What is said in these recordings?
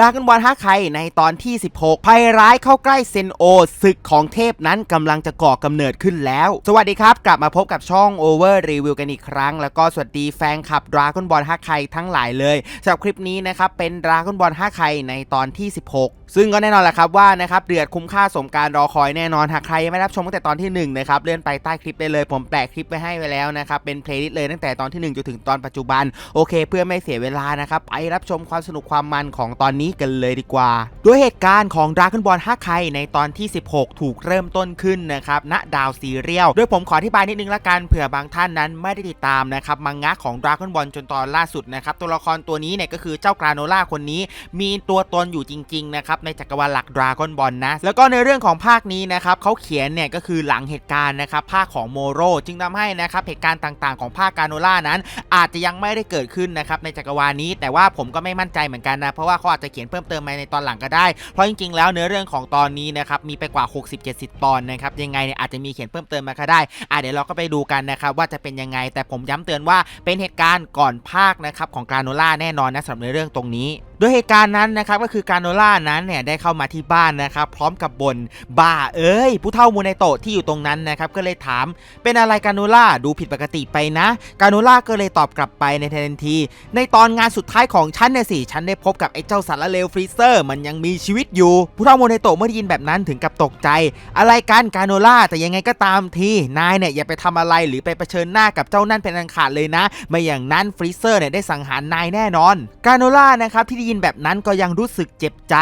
ราก้อนบอลฮักไคในตอนที่ 16 ภัยร้ายเข้าใกล้เซนโอศึกของเทพนั้นกำลังจะก่อกำเนิดขึ้นแล้ว สวัสดีครับ กลับมาพบกับช่อง Over Review กันอีกครั้ง แล้วก็สวัสดีแฟนคลับดราก้อนบอลฮักไคทั้งหลายเลยสำหรับคลิปนี้นะครับเป็นดราก้อนบอลฮักไคในตอนที่ 16 ซึ่งก็แน่นอนแหละครับว่านะครับเดือดคุ้มค่าสมการรอคอยแน่นอนหากใครไม่รับชมตั้งแต่ตอนที่1นะครับเลื่อนไปใต้คลิปได้เลย ผมแปะคลิปไว้ให้ไว้แล้วนะครับเป็นเพลย์ลิสต์เลยตั้งแต่ตอนที่1จนถึงตอนปัจจุบันโอเค เพื่อไม่เสียเวลานะครับไปรับชมความสนุกความมันของตอนนี้กันเลยดีกว่า ด้วยเหตุการณ์ของ Dragon Ball ฮักไคในตอนที่ 16 ถูกเริ่มต้นขึ้นนะครับณดาวซีเรียลโดยผมขออธิบายนิดนึงละกันเผื่อบางท่านนั้นไม่ได้ติดตามนะครับมังงะของ Dragon Ball จนตอนล่าสุดนะครับตัวละครตัวนี้เนี่ยก็คือเจ้ากราโนล่าคนนี้ มีตัวตนอยู่จริงๆนะครับในจักรวาลหลัก Dragon Ball นะแล้วก็ในเรื่องของภาคนี้นะครับเขาเขียนเนี่ยก็คือหลังเหตุการณ์นะครับภาคของโมโรจึงทำให้นะครับเหตุการณ์ต่างๆ ของภาคกราโนล่านั้น อาจจะยังไม่ได้เกิดขึ้นนะครับในจักรวาลนี้ แต่ว่าผมก็ไม่มั่นใจเหมือนกันนะเพราะว่าเขาอาจจะเขียนเพิ่มเติมมาในตอนหลังก็ได้ เพราะจริงๆ แล้วเนื้อเรื่องของตอนนี้นะครับมีไปกว่า 60-70 ตอนนะครับยังไงเนี่ยอาจจะมีเขียนเพิ่มเติมมาก็ได้อะเดี๋ยวเราก็ไปดูกันนะครับว่าจะเป็นยังไงแต่ผมย้ำเตือนว่าเป็นเหตุการณ์ก่อนภาคนะครับของกราโนล่าแน่นอนนะสำหรับในเรื่องตรงนี้ โดยเหตุการณ์นั้นนะครับก็คือการโนล่านั้นเนี่ยได้เข้ามาที่บ้านนะครับพร้อมกับบนบ้าเอ้ย ผู้เฒ่ามูไนโตะที่อยู่ตรงนั้นนะครับก็เลยถามเป็นอะไรการโนล่าดูผิดปกติไปนะ การโนล่าก็เลยตอบกลับไปในทันที ในตอนงานสุดท้ายของฉันเนี่ยสิฉันได้พบกับไอ้เจ้าสารเลวฟรีเซอร์ มันยังมีชีวิตอยู่ ผู้เฒ่าโมเนโตะเมื่อได้ยินแบบนั้นถึงกับตกใจ อะไรกันการโนล่าแต่ยังไงก็ตามทีนายเนี่ยอย่าไปทำอะไรหรือไปเผชิญหน้ากับเจ้านั่นเป็นอันขาดเลยนะ ไม่อย่างนั้นฟรีเซอร์เนี่ยได้สังหารนายแน่นอน กาโนล่านะครับที่ได้ยินแบบนั้นก็ยังรู้สึกเจ็บใจ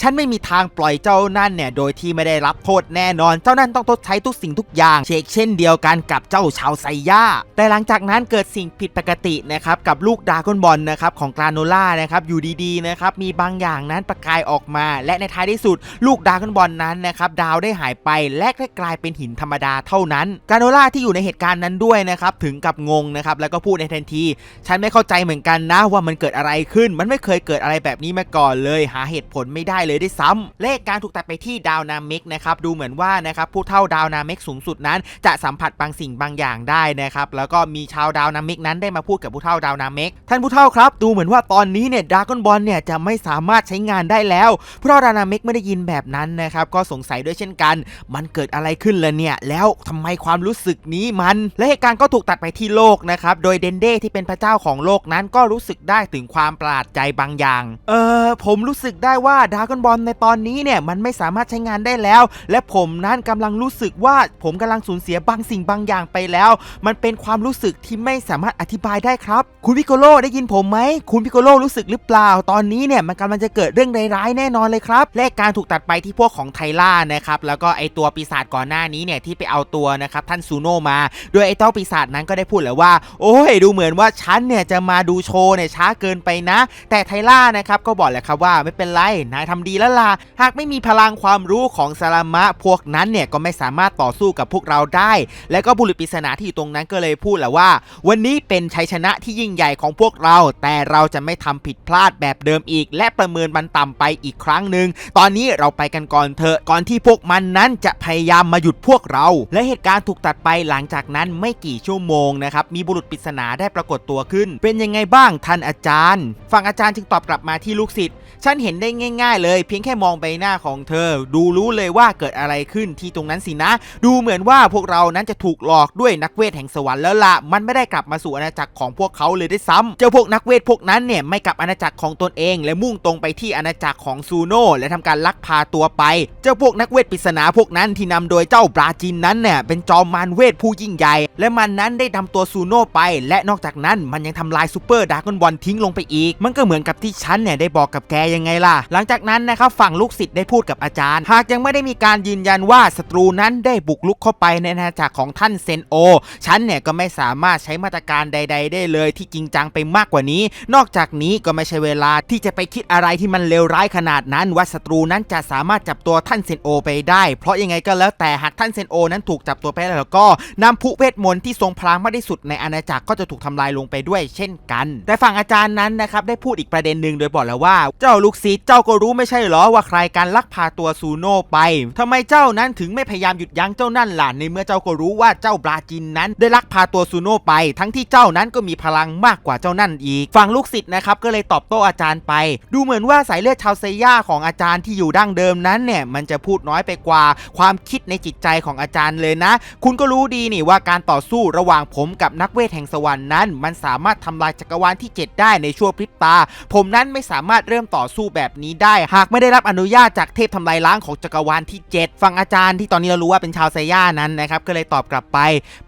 ฉันไม่มีทางปล่อยเจ้านั่นเนี่ยโดยที่ไม่ได้รับโทษแน่นอน เจ้านั่นต้องทดใช้ทุกสิ่งทุกอย่าง เชกเช่นเดียวกันกับเจ้าชาวไซย่า แต่หลังจากนั้นเกิดสิ่งผิดปกตินะครับกับลูกดรากอนบอลนะครับของกราโนล่านะครับอยู่ดีๆนะครับมีบางอย่างนั้นประกายออกมา และในท้ายที่สุด ลูกดรากอนบอลนั้นนะครับดาวได้หายไปและได้กลายเป็นหินธรรมดาเท่านั้นกราโนล่าที่อยู่ในเหตุการณ์นั้นด้วยนะครับถึงกับงงนะครับแล้วก็พูดในทันที ฉันไม่เข้าใจเหมือนกันนะว่ามันเกิดอะไรขึ้น มันไม่เคยเกิดอะไรแบบนี้มาก่อนเลย หาเหตุผลไม่ได้เลยด้วยซ้ำและเหตุการถูกตัดไปที่ดาวนามิกนะครับดูเหมือนว่านะครับผู้เท่าดาวนามิกสูงสุดนั้น จะสัมผัสบางสิ่งบางอย่างได้นะครับแล้วก็มีชาวดาวนามิกนั้นได้มาพูดกับผู้เท่าดาวนามิกท่านผู้เท่าครับ ดูเหมือนว่าตอนนี้เนี่ยดรากอนบอลเนี่ยจะไม่สามารถใช้งานได้แล้วเท่าะดาวนามิกไม่ได้ยินแบบนั้นนะครับก็สงสัยด้วยเช่นกัน มันเกิดอะไรขึ้นล่ะเนี่ยแล้วทำไมความรู้สึกนี้มันและเหตุการณ์ก็ถูกตัดไปที่โลกนะครับโดยเดนเด้ที่เป็นพระเจ้าของโลกนั้นก็รู้สึกได้ถึงความประหลาดใจบางอย่างเออผมรู้สึกได้ว่าดราก้อนบอลในตอนนี้เนี่ยมันไม่สามารถใช้งานได้แล้ว และผมนั้นกำลังรู้สึกว่าผมกำลังสูญเสียบางสิ่งบางอย่างไปแล้ว มันเป็นความรู้สึกที่ไม่สามารถอธิบายได้ครับ คุณพิโกโลได้ยินผมไหมคุณพิโกโลรู้สึกหรือเปล่า ตอนนี้เนี่ยมันกำลังจะเกิดเรื่องร้ายๆแน่นอนเลยครับและการถูกตัดไปที่พวกของไทล่านะครับแล้วก็ไอตัวปีศาจก่อนหน้านี้เนี่ยที่ไปเอาตัวนะครับท่านซูโน่มาโดยไอเจ้าปีศาจนั้นก็ได้พูดแล้วว่า โอ้ยดูเหมือนว่าฉันเนี่ยจะมาดูโชว์เนี่ยช้าเกินไปนะ แต่ไทล่านะครับก็บอกแหละครับว่าไม่เป็นไรนายทำดีแล้วล่ะหากไม่มีพลังความรู้ของซารามะพวกนั้นเนี่ยก็ไม่สามารถต่อสู้กับพวกเราได้ แล้วก็บุรุษปริศนาที่อยู่ตรงนั้นก็เลยพูดแหละว่า วันนี้เป็นชัยชนะที่ยิ่งใหญ่ของพวกเรา แต่เราจะไม่ทำผิดพลาดแบบเดิมอีก และประเมินมันต่ำไปอีกครั้งหนึ่งตอนนี้เราไปกันก่อนเถอะก่อนที่พวกมันนั้นจะพยายามมาหยุดพวกเรา และเหตุการณ์ถูกตัดไปหลังจากนั้นไม่กี่ชั่วโมงนะครับมีบุรุษปริศนาได้ปรากฏตัวขึ้น เป็นยังไงบ้างท่านอาจารย์ ฝั่งอาจารย์จึงตอบกลับมาที่ลูกศิษย์ฉันเห็นได้ง่าย ๆ เลย เพียงแค่มองใบหน้าของเธอ ดูรู้เลยว่าเกิดอะไรขึ้นที่ตรงนั้นสินะ ดูเหมือนว่าพวกเรานั้นจะถูกหลอกด้วยนักเวทแห่งสวรรค์แล้วละมันไม่ได้กลับมาสู่อาณาจักรของพวกเขาเลยด้วยซ้ำเจ้าพวกนักเวทพวกนั้นเนี่ยไม่กลับอาณาจักรของตนเอง และมุ่งตรงไปที่อาณาจักรของซูโน่และทำการลักพาตัวไป เจ้าพวกนักเวทปริศนาพวกนั้นที่นำโดยเจ้าบราจินนั้นเนี่ยเป็นจอมมารเวทผู้ยิ่งใหญ่ และมันนั้นได้นำตัวซูโน่ไป และนอกจากนั้นมันยังทำลายซูเปอร์ดรากอนบอลทิ้งลงไปอีก มันก็เหมือนกับที่ฉันเนี่ยได้บอกกับแกยังไงล่ะ หลังจากนั้นนะครับฝั่งลูกศิษย์ได้พูดกับอาจารย์ หากยังไม่ได้มีการยืนยันว่าศัตรูนั้นได้บุกลุกเข้าไปในอาณาจักรของท่านเซนโอ ฉันเนี่ยก็ไม่สามารถใช้มาตรการใด ๆ ได้เลยที่จริงจังไปมากกว่านี้ นอกจากนี้ก็ไม่ใช่เวลาที่จะไปคิดอะไรที่มันเลวร้ายขนาดนั้น ว่าศัตรูนั้นจะสามารถจับตัวท่านเซนโอไปได้ เพราะยังไงก็แล้วแต่หากท่านเซนโอนั้นถูกจับตัวไปแล้วก็นำผู้เวทมนต์ที่ทรงพลังมากที่สุดในอาณาจักรก็จะถูกทำลายลงไปด้วย เช่นกัน แต่ฝั่งอาจารย์นั้นนะครับได้พูดอีกประเด็นหนึ่งงโดยบอกแล้วว่า เจ้าลูกศิษย์เจ้าก็รู้ไม่ใช่หรอว่าใครการลักพาตัวซูโน่ไปทำไมเจ้านั้นถึงไม่พยายามหยุดยั้งเจ้านั่นล่ะในเมื่อเจ้าก็รู้ว่าเจ้าบราจินนั้น ได้ลักพาตัวซูโน่ไป ทั้งที่เจ้านั้นก็มีพลังมากกว่าเจ้านั่นอีกฝั่งลูกศิษย์นะครับก็เลยตอบโต้อาจารย์ไป ดูเหมือนว่าสายเลือดชาวเซย่าของอาจารย์ที่อยู่ดั้งเดิมนั้นเนี่ยมันจะพูดน้อยไปกว่าความคิดในจิตใจของอาจารย์เลยนะ คุณก็รู้ดีนี่ว่าการต่อสู้ระหว่างผมกับนักเวทแห่งสวรรค์นั้น มันสามารถทำลายจักรวาลที่ 7 ได้ในชั่วพริบตา ผมนั้นไม่สามารถเริ่มต่อสู้แบบนี้ได้ หากไม่ได้รับอนุญาตจากเทพทำลายล้างของจักรวาลที่ 7 ฟังอาจารย์ที่ตอนนี้เรารู้ว่าเป็นชาวไซย่านั้นนะครับก็เลยตอบกลับไป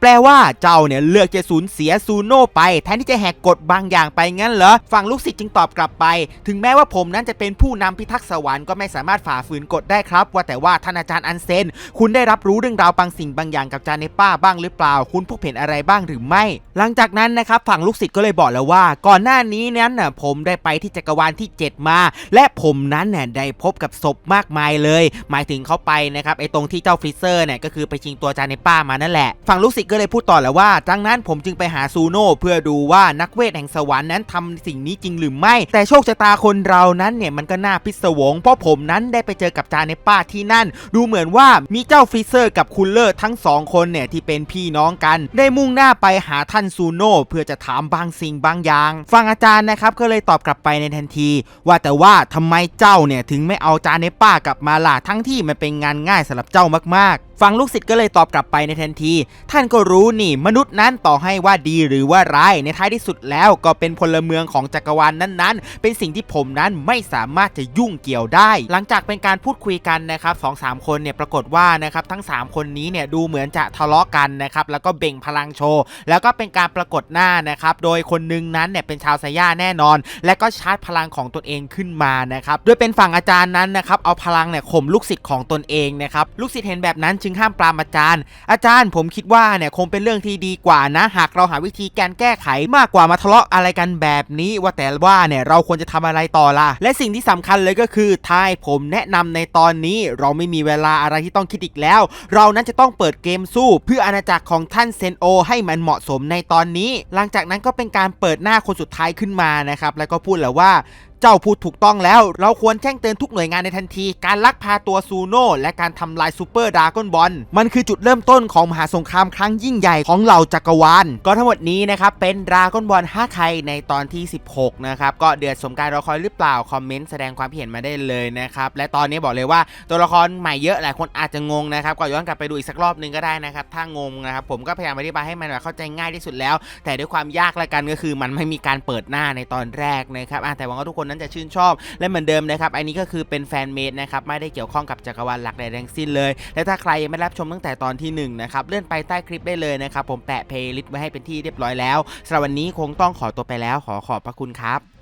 แปลว่าเจ้าเนี่ยเลือกจะสูญเสียซูโน่ไป แทนที่จะแหกกฎบางอย่างไปงั้นเหรอฝั่งลูกศิษย์จึงตอบกลับไป ถึงแม้ว่าผมนั้นจะเป็นผู้นำพิทักษ์สวรรค์ก็ไม่สามารถฝ่าฝืนกฎได้ครับ ว่าแต่ว่าท่านอาจารย์อันเซน คุณได้รับรู้เรื่องราวบางสิ่งบางอย่างกับจานในป้าบ้างหรือเปล่า คุณพบเห็นอะไรบ้างหรือไม่ หลังจากนั้นนะครับฝั่งลูกศิษย์ก็เลยบอกแล้วว่า ก่อนหน้านี้นั้นน่ะผมได้ไปที่จักรวาลที่ 7 มา และผมนั้นเนี่ยได้พบกับศพมากมายเลย หมายถึงเขาไปนะครับไอ้ตรงที่เจ้าฟรีเซอร์เนี่ยก็คือไปชิงตัวจานในป้ามานั่นแหละฝั่งลูกศิษย์ก็เลยพูดต่อแล้วว่าดังนั้นผมจึงไปหาซูโน่เพื่อดูว่านักเวทแห่งสวรรค์นั้นทำสิ่งนี้จริงหรือไม่ แต่โชคชะตาคนเรานั้นเนี่ยมันก็น่าพิศวงเพราะผมนั้นได้ไปเจอกับจานในป้าที่นั่น ดูเหมือนว่ามีเจ้าฟรีเซอร์กับคุณเลอร์ทั้งสองคนเนี่ยที่เป็นพี่น้องกัน ได้มุ่งหน้าไปหาท่านซูโน่เพื่อจะถามบางสิ่งบางอย่าง ฟังอาจารย์นะครับก็เลยตอบกลับไปในทันที ว่าแต่ว่าทำไมเจ้าเนี่ยถึงไม่เอาจานในป้ากลับมาล่ะทั้งที่มันเป็นงานง่ายสำหรับเจ้ามากๆ ฟังลูกศิษย์ก็เลยตอบกลับไปในทันที ท่านก็รู้นี่มนุษย์นั้นต่อให้ว่าดีหรือว่าร้ายในท้ายที่สุดแล้วก็เป็นพลเมืองของจักรวาลนั้นๆ เป็นสิ่งที่ผมนั้นไม่สามารถจะยุ่งเกี่ยวได้ หลังจากเป็นการพูดคุยกันนะครับสองสามคนเนี่ยปรากฏว่านะครับทั้ง 3 คนนี้เนี่ยดูเหมือนจะทะเลาะกันนะครับแล้วก็เบ่งพลังโชว์ แล้วก็เป็นการปรากฏหน้านะครับโดยคนหนึงนั้นเนี่ยเป็นชาวไซย่าแน่นอน และก็ชาร์จพลังของตนเองขึ้นมานะครับโดยเป็นฝั่งอาจารย์นั้นนะครับเอาพลังเนี่ยข่มลูกศิษย์ของตนเองนะครับลูกศิษย์เห็นแบบนั้นจึงห้ามปรามอาจารย์ อาจารย์ผมคิดว่าเนี่ยคงเป็นเรื่องที่ดีกว่านะหากเราหาวิธีการแก้ไขมากกว่ามาทะเลาะอะไรกันแบบนี้ว่าแต่ว่าเนี่ยเราควรจะทำอะไรต่อล่ะและสิ่งที่สำคัญเลยก็คือท้ายผมแนะนำในตอนนี้เราไม่มีเวลาอะไรที่ต้องคิดอีกแล้ว เรานั้นจะต้องเปิดเกมสู้ เพื่ออาณาจักรของท่านเซนโอ ให้มันเหมาะสมในตอนนี้ หลังจากนั้นก็เป็นการเปิดหน้าคนสุดท้ายขึ้นมานะครับแล้วก็พูดแล้วว่า lá เจ้าพูดถูกต้องแล้ว เราควรแจ้งเตือนทุกหน่วยงานในทันที การลักพาตัวซูโน่และการทำลายซูเปอร์ดราก้อนบอล มันคือจุดเริ่มต้นของมหาสงครามครั้งยิ่งใหญ่ของเหล่าจักรวาล ก็ทั้งหมดนี้นะครับ เป็นดราก้อนบอล5ไคในตอนที่ 16 นะครับ ก็เดือดสมการรอคอยหรือเปล่า คอมเมนต์แสดงความคิดเห็นมาได้เลยนะครับ และตอนนี้บอกเลยว่าตัวละครใหม่เยอะหลายคนอาจจะงงนะครับ ก็ย้อนกลับไปดูอีกสักรอบหนึงก็ได้นะครับ ถ้างงนะครับผมก็พยายามอธิบายให้มันแบบเข้าใจง่ายที่สุดแล้ว แต่ด้วยความยากละกันก็คือ มันไม่มีการเปิดหน้าในตอนแรกนะครับแต่หวังว่าทุกคนนั้นจะชื่นชอบ และเหมือนเดิมนะครับอันนี้ก็คือเป็นแฟนเมดนะครับไม่ได้เกี่ยวข้องกับจักรวาลหลักใดทั้งสิ้นเลย และถ้าใครยังไม่รับชมตั้งแต่ตอนที่1นะครับเลื่อนไปใต้คลิปได้เลยนะครับผมแปะเพลย์ลิสต์ไว้ให้เป็นที่เรียบร้อยแล้วสำหรับวันนี้คงต้องขอตัวไปแล้วขอขอบพระคุณครับ